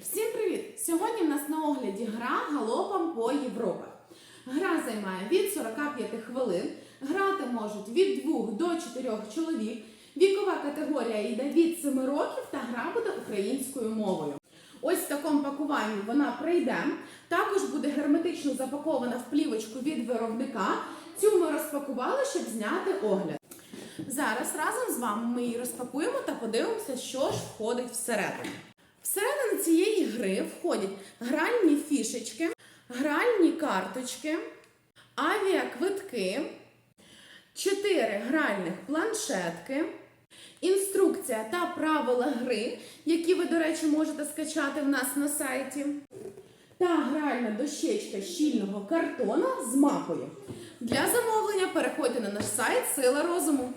Всім привіт! Сьогодні в нас на огляді гра галопом по Європах. Гра займає від 45 хвилин. Грати можуть від 2 до 4 чоловік. Вікова категорія йде від 7 років та гра буде українською мовою. Ось в такому пакуванні вона прийде. Також буде герметично запакована в плівочку від виробника. Цю ми розпакували, щоб зняти огляд. Зараз разом з вами ми її розпакуємо та подивимося, що ж входить всередину. Всередину цієї гри входять гральні фішечки, гральні карточки, авіаквитки, 4 гральних планшетки, інструкція та правила гри, які ви, до речі, можете скачати в нас на сайті, та гральна дощечка щільного картона з мапою. Для замовлення переходьте на наш сайт Сила розуму.